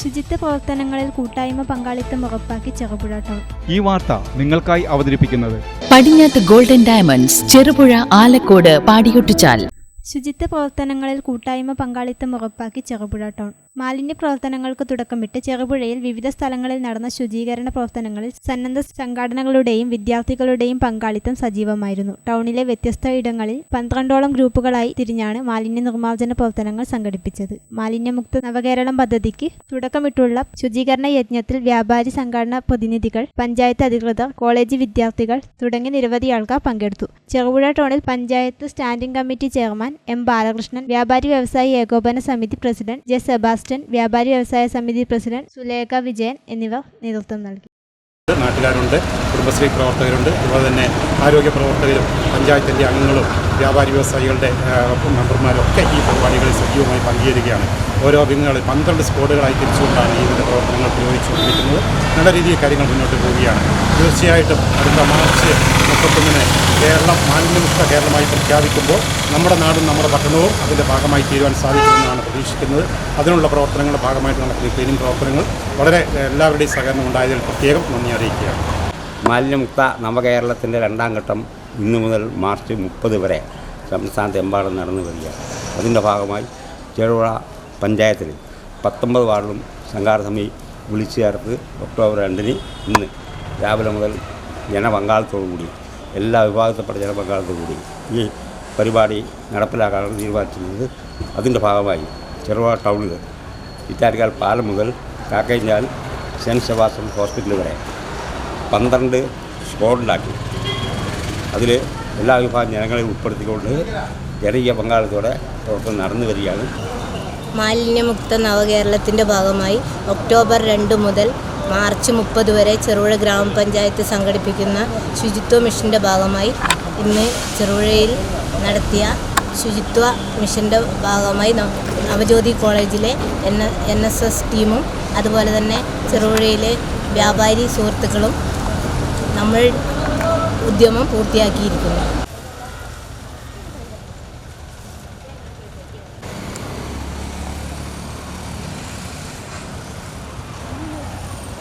ശുചിത്വ പ്രവർത്തനങ്ങളിൽ കൂട്ടായ്മ പങ്കാളിത്തം ഉറപ്പാക്കി ചെറുപുഴ ടൗൺ. ഈ വാർത്ത നിങ്ങൾക്കായി അവതരിപ്പിക്കുന്നത് പടിഞ്ഞാത്ത് ഗോൾഡൻ ഡയമണ്ട്സ് ചെറുപുഴ ആലക്കോട് പാടിയൊട്ടിച്ചാൽ ശുചിത്വ പ്രവർത്തനങ്ങളിൽ കൂട്ടായ്മ പങ്കാളിത്തം ഉറപ്പാക്കി ചെറുപുഴ ടൗൺ. മാലിന്യ പ്രവർത്തനങ്ങൾക്ക് തുടക്കമിട്ട് ചെറുപുഴയിൽ വിവിധ സ്ഥലങ്ങളിൽ നടന്ന ശുചീകരണ പ്രവർത്തനങ്ങളിൽ സന്നദ്ധ സംഘടനകളുടെയും വിദ്യാർത്ഥികളുടെയും പങ്കാളിത്തം സജീവമായിരുന്നു. ടൗണിലെ വ്യത്യസ്ത ഇടങ്ങളിൽ പന്ത്രണ്ടോളം ഗ്രൂപ്പുകളായി തിരിഞ്ഞാണ് മാലിന്യ നിർമ്മാർജന പ്രവർത്തനങ്ങൾ സംഘടിപ്പിച്ചത്. മാലിന്യമുക്ത നവകേരളം പദ്ധതിക്ക് തുടക്കമിട്ടുള്ള ശുചീകരണ യജ്ഞത്തിൽ വ്യാപാരി സംഘടനാ പ്രതിനിധികൾ പഞ്ചായത്ത് അധികൃതർ കോളേജ് വിദ്യാർത്ഥികൾ തുടങ്ങി നിരവധി ആൾക്കാർ പങ്കെടുത്തു. ചെറുപുഴ ടൗണിൽ panchayat standing committee chairman M Balakrishnan വ്യാപാരി വ്യവസായി ഏകോപന സമിതി പ്രസിഡന്റ് ജെ സെബാസ്റ്റ്യൻ വ്യാപാരി വ്യവസായ സമിതി പ്രസിഡന്റ് സുലേഖ വിജയൻ എന്നിവർ നേതൃത്വം നൽകി. നാട്ടുകാരുണ്ട് കുടുംബശ്രീ പ്രവർത്തകരുണ്ട് അതുപോലെ തന്നെ ആരോഗ്യ പ്രവർത്തകരും പഞ്ചായത്തിന്റെ അംഗങ്ങളും വ്യാപാരി വ്യവസായികളുടെ മെമ്പർമാരൊക്കെ ഈ പരിപാടികളിൽ സജീവമായി പങ്കുചേരുകയാണ് ഓരോ വിങ്ങുകളിൽ പന്ത്രണ്ട് സ്ക്വാഡുകളായി തിരിച്ചുകൊണ്ടാണ് ഇതിന്റെ പ്രവർത്തനങ്ങൾ പ്രയോഗിച്ചുകൊണ്ടിരിക്കുന്നത് നല്ല രീതിയിൽ കാര്യങ്ങൾ മുന്നോട്ട് പോവുകയാണ്. തീർച്ചയായിട്ടും അടുത്ത മാർച്ച് മുപ്പത്തൊന്നിന് കേരളം മാലിന്യമുക്ത കേരളമായി പ്രഖ്യാപിക്കുമ്പോൾ നമ്മുടെ നാടും നമ്മുടെ പട്ടണവും അതിന്റെ ഭാഗമായി തീരുവാൻ സാധിക്കുമെന്നാണ് പ്രതീക്ഷിക്കുന്നത്. അതിനുള്ള പ്രവർത്തനങ്ങളുടെ ഭാഗമായിട്ട് നടക്കുന്ന ക്ലീനിങ് പ്രവർത്തനങ്ങൾ വളരെ എല്ലാവരുടെയും സഹകരണം ഉണ്ടായതിൽ പ്രത്യേകം നന്ദി അറിയിക്കുകയാണ്. മാലിന്യമുക്ത നവകേരളത്തിന്റെ രണ്ടാം ഘട്ടം ഇന്നു മുതൽ മാർച്ച് മുപ്പത് വരെ സംസ്ഥാനത്ത് എമ്പാടും നടന്നു വരികയാണ്. അതിന്റെ ഭാഗമായി ചെറുപുഴ പഞ്ചായത്തിൽ പത്തൊമ്പത് വാർഡിലും സംഘാടന സമിതി വിളിച്ചു ചേർത്ത് ഒക്ടോബർ രണ്ടിന് ഇന്ന് രാവിലെ മുതൽ ജനപങ്കാളത്തോടുകൂടി എല്ലാ വിഭാഗത്തിൽപ്പെട്ട കൂടി ഈ പരിപാടി നടപ്പിലാക്കാനാണ് തീരുമാനിച്ചിരുന്നത് അതിന്റെ ഭാഗമായി ചെറുവാ ടൗണിൽ ഇറ്റാരിക്കാൽ പാലം മുതൽ കാക്കഞ്ഞാൽ സെന്റ് സെബാസ്റ്റ്യൻ ഹോസ്പിറ്റൽ വരെ പന്ത്രണ്ട് സ്ക്വാഡിലാക്കി അതിൽ എല്ലാ വിഭാഗം ജനങ്ങളെ ഉൾപ്പെടുത്തിക്കൊണ്ട് ജനകീയ പങ്കാളിത്തോടെ പ്രവർത്തനം നടന്നു വരികയാണ്. മാലിന്യമുക്ത നവകേരളത്തിന്റെ ഭാഗമായി ഒക്ടോബർ രണ്ട് മുതൽ മാർച്ച് മുപ്പത് വരെ ചെറുപുഴ ഗ്രാമപഞ്ചായത്ത് സംഘടിപ്പിക്കുന്ന ശുചിത്വ മിഷന്റെ ഭാഗമായി ഇന്ന് ചെറുപുഴയിൽ നടത്തിയ ശുചിത്വ മിഷന്റെ ഭാഗമായി നവജ്യോതി കോളേജിലെ എൻ എൻ എസ് എസ് ടീമും അതുപോലെ തന്നെ ചെറുപുഴയിലെ വ്യാപാരി സുഹൃത്തുക്കളും നമ്മൾ ഉദ്യമം പൂർത്തിയാക്കിയിരിക്കുന്നു.